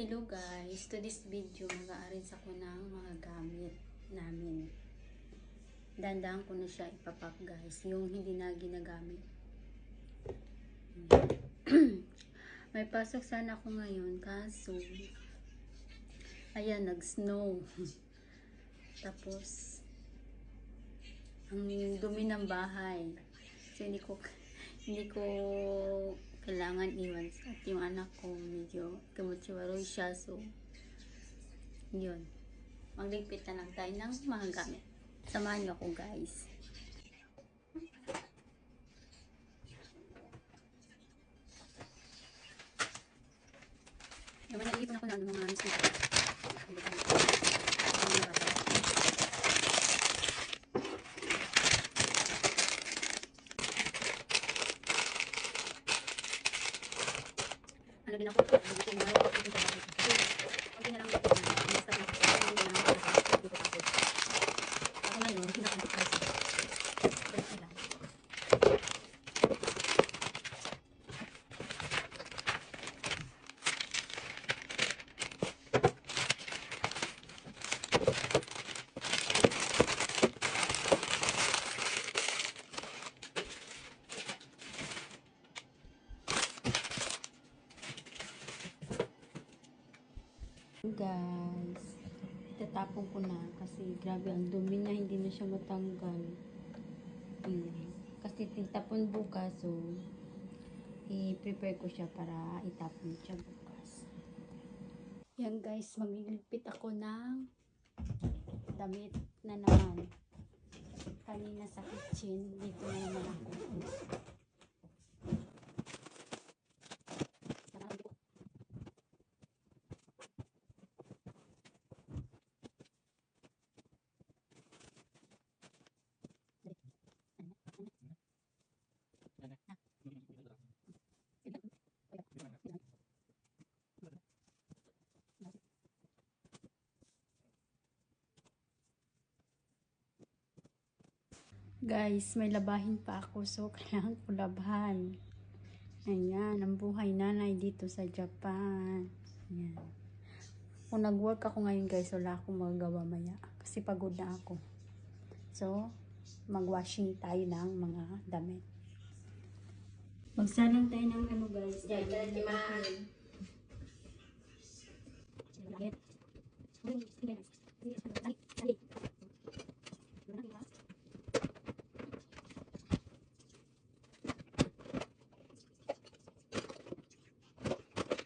Hello guys, to this video mag-aarin sa ko ng mga gamit namin. Dandaan ko na siya ipapak guys, yung hindi na ginagamit. May pasok sana ako ngayon kaso ayan nag-snow. Tapos ang dumi ng bahay. So hindi ko hindi ko kailangan iwan at yung anak ko. Medyo kamutsiwaroy siya so yun. Magligpit na lang tayo ng mga gamit. Samahan niyo ako guys. Naman nag-iipon ako ng mga miss ano din ako, hindi ko mga ako. Kasi, konti na lang na, basta na ako, hindi na lang ako nasa dito ako. Ako ngayon, hindi na ako kasi. Balik na lang. Guys, tatapon ko na kasi grabe ang dumi na hindi na siya matanggal. Ayan. Kasi titapon bukas so i-prepare ko siya para itapon siya bukas. Yan guys, magliligpit ako ng damit na naman. Kanina sa kitchen, dito na naman ako. Guys, may labahin pa ako so kailangan ko labahan. Ayan, ang buhay nanay dito sa Japan. Ayan. Kung nag-work ako ngayon guys, wala akong magagawa maya. Kasi pagod na ako. So, mag-washing tayo ng mga damit. Magsalang tayo ng ano guys. Yan, ma-